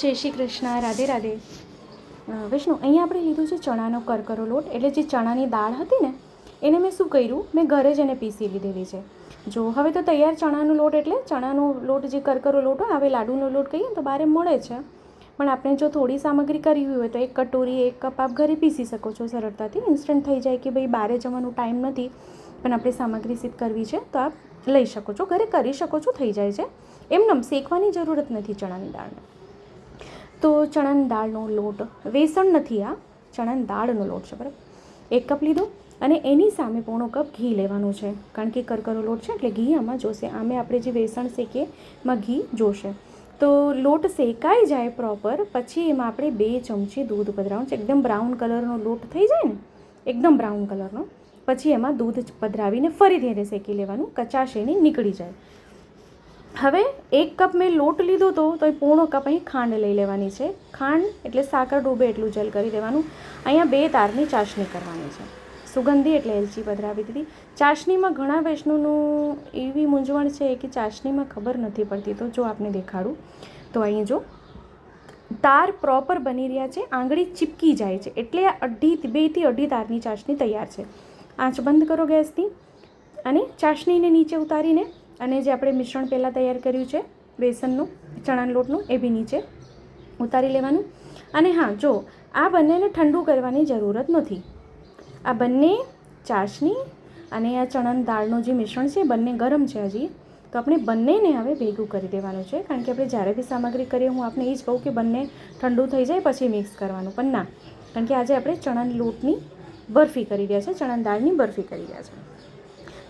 જય શ્રી કૃષ્ણ, રાધે રાધે. વિષ્ણુ, અહીંયા આપણે લીધું છે ચણાનો કરકરો લોટ. એટલે જે ચણાની દાળ હતી ને, એને મેં શું કર્યું? મેં ઘરે જ એને પીસી લીધેલી છે. જો, હવે તો તૈયાર ચણાનો લોટ એટલે ચણાનો લોટ જે કરકરો લોટ હોય હવે લાડુનો લોટ કહીએ તો બારે મળે છે. પણ આપણે જો થોડી સામગ્રી કરવી હોય તો એક કટોરી, એક કપ આપ ઘરે પીસી શકો છો સરળતાથી. ઇન્સ્ટન્ટ થઈ જાય કે ભાઈ બારે જવાનું ટાઈમ નથી, પણ આપણે સામગ્રી સિદ્ધ કરવી છે, તો આપ લઈ શકો છો. ઘરે કરી શકો છો, થઈ જાય છે. એમનેમ શેકવાની જરૂરત નથી ચણાની દાળને. તો ચણાની દાળનો લોટ. વેસણ નથી આ, ચણાની દાળનો લોટ છે, બરાબર? એક કપ લીધો અને એની સામે પોણો કપ ઘી લેવાનું છે. કારણ કે કરકરો લોટ છે, એટલે ઘી આમાં જોશે. આમે આપણે જે વેસણ શેકીએ, એમાં ઘી જોશે. તો લોટ શેકાઈ જાય પ્રોપર પછી એમાં આપણે બે ચમચી દૂધ પધરાવવાનું છે. એકદમ બ્રાઉન કલરનો લોટ થઈ જાય ને, એકદમ બ્રાઉન કલરનો પછી એમાં દૂધ પધરાવીને ફરીથી એને શેકી લેવાનું. કચાશ એની નીકળી જાય. હવે એક કપ મેં લોટ લીધો હતો તો એ પૂર્ણ કપ અહીં ખાંડ લઈ લેવાની છે. ખાંડ એટલે સાકર ડૂબે એટલું જલ કરી દેવાનું. અહીંયા બે તારની ચાસણી કરવાની છે. સુગંધી એટલે એલચી પધરાવી દીધી. ચાસણીમાં ઘણા વૈષ્ણવનું એવી મૂંઝવણ છે કે ચાસણીમાં ખબર નથી પડતી. તો જો આપને દેખાડું. તો અહીં જો, તાર પ્રોપર બની રહ્યા છે. આંગળી ચીપકી જાય છે. એટલે આ અઢી બેથી અઢી તારની ચાસણી તૈયાર છે. આંચ બંધ કરો ગેસની અને ચાસણીને નીચે ઉતારીને અને જે આપણે મિશ્રણ પહેલાં તૈયાર કર્યું છે, બેસનનું, ચણાના લોટનું, એ બી નીચે ઉતારી લેવાનું. અને હા, જો, આ બંનેને ઠંડુ કરવાની જરૂરત નથી. આ બંને ચાસણી અને આ ચણાની દાળનું જે મિશ્રણ છે, એ બંને ગરમ છે હજી. તો આપણે બંનેને હવે ભેગું કરી દેવાનું છે, કારણ કે આપણે જ્યારે બી સામગ્રી કરીએ, હું આપને એ જ કહું કે બંને ઠંડુ થઈ જાય, પછી મિક્સ કરવાનું. પણ ના, કારણ કે આજે આપણે ચણાની લોટની બરફી કરી રહ્યા છે, ચણાની દાળની બરફી કરી રહ્યા છે.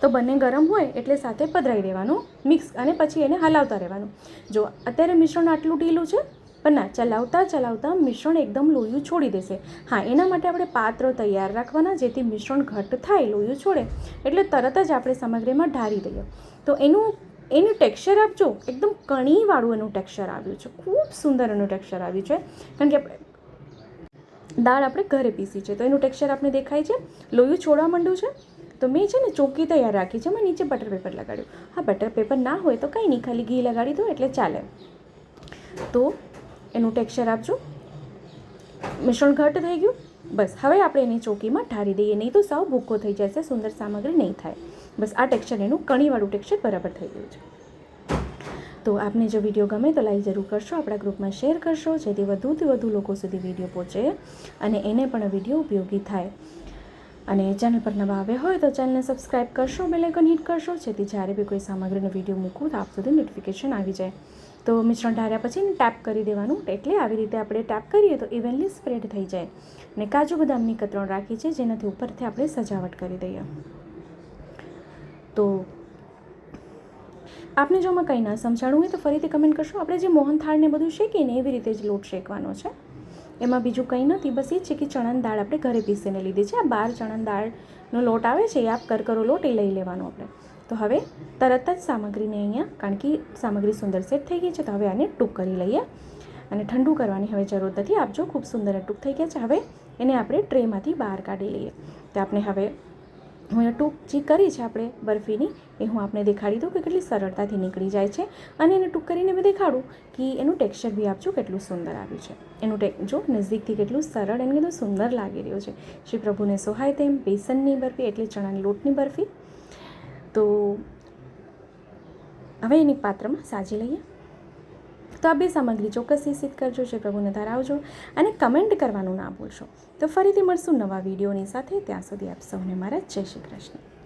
તો બંને ગરમ હોય એટલે સાથે પધરાવી દેવાનું, મિક્સ અને પછી એને હલાવતા રહેવાનું. જો અત્યારે મિશ્રણ આટલું ઢીલું છે, પણ ના, ચલાવતા ચલાવતા મિશ્રણ એકદમ લોયું છોડી દેશે. હા, એના માટે આપણે પાત્ર તૈયાર રાખવાના, જેથી મિશ્રણ ઘટ થાય, લોયું છોડે, એટલે તરત જ આપણે સામગ્રીમાં ઢારી દઈએ. તો એનું એનું ટેક્સચર આપજો. એકદમ કણીવાળું એનું ટેક્સચર આવ્યું છે. ખૂબ સુંદર એનું ટેક્સચર આવ્યું છે. કારણ કે આપણે દાળ આપણે ઘરે પીસી છે. તો એનું ટેક્સચર આપણે દેખાય છે. લોયું છોડવા માંડ્યું છે. તો મેં છે ને ચોકી તૈયાર રાખી છે, મેં નીચે બટર પેપર લગાડ્યું. હા બટર પેપર ના હોય તો કંઈ નહીં, ખાલી ઘી લગાડી દો એટલે ચાલે. તો એનું ટેક્સચર આપજો. મિશ્રણ ઘટ થઈ ગયું. બસ, હવે આપણે એની ચોકીમાં ઠારી દઈએ. નહીં તો સાવ ભૂકો થઈ જશે, સુંદર સામગ્રી નહીં થાય. બસ, આ ટેક્સચર એનું કણીવાળું ટેક્સચર બરાબર થઈ ગયું છે. તો આપને જો વીડિયો ગમે તો લાઈક જરૂર કરશો, આપણા ગ્રુપમાં શેર કરશો, જેથી વધુથી વધુ લોકો સુધી વીડિયો પહોંચે અને એને પણ વીડિયો ઉપયોગી થાય. અને ચેનલ પર નવા આવ્યા હોય તો ચેનલને સબસ્ક્રાઈબ કરશો બેલાઇકન હિટ કરશો, જેથી જ્યારે બી કોઈ સામગ્રીનો વીડિયો મૂકું તો આપ સુધી નોટિફિકેશન આવી જાય. તો મિશ્રણ ઢાર્યા પછી ટેપ કરી દેવાનું. એટલે આવી રીતે આપણે ટેપ કરીએ તો ઇવનલી સ્પ્રેડ થઈ જાય. અને કાજુ બદામની કતરણ રાખી છે, જેનાથી ઉપરથી આપણે સજાવટ કરી દઈએ. તો આપને જો કંઈ ના સમજાણું હોય તો ફરીથી કમેન્ટ કરશો. આપણે જે મોહનથાળને બધું શેકીએ ને એવી રીતે જ લોટ શેકવાનો છે. એમાં બીજું કંઈ નથી, બસ એ છે કે ચણાની દાળ આપણે ઘરે પીસીને લીધી છે. આ બાર ચણાની દાળનો લોટ આવે છે, એ આપ કરકરો લોટ, એ લઈ લેવાનો આપણે. તો હવે તરત જ સામગ્રીને અહીંયા, કારણ કે સામગ્રી સુંદર સેટ થઈ ગઈ છે, તો હવે આને ટૂંક કરી લઈએ. અને ઠંડુ કરવાની હવે જરૂર નથી. આપજો ખૂબ સુંદર ટૂંક થઈ ગયા છે, હવે એને આપણે ટ્રેમાંથી બહાર કાઢી લઈએ. તો આપણે હવે હું એ ટૂંક જે કરી છે આપણે બરફીની એ હું આપને દેખાડી દઉં કે કેટલી સરળતાથી નીકળી જાય છે. અને એને ટૂંક કરીને મેં દેખાડું કે એનું ટેક્સચર બી આપજો કેટલું સુંદર આવ્યું છે. એનું ટેક જો નજદીકથી કેટલું સરળ એને કેટલું સુંદર લાગી રહ્યું છે. શ્રી પ્રભુને સોહાય તેમ બેસનની બરફી એટલે ચણાની લોટની બરફી. તો હવે એની પાત્રમાં સાજી લઈએ. તો આ બે સામગ્રી ચોક્કસ સિદ્ધ કરજો શ્રી પ્રભુને ધરાવજો અને કમેન્ટ કરવાનું ના ભૂલશો. તો ફરીથી મળશું નવા વિડીયોની સાથે. ત્યાં સુધી આપ સૌને મારા જય શ્રી કૃષ્ણ.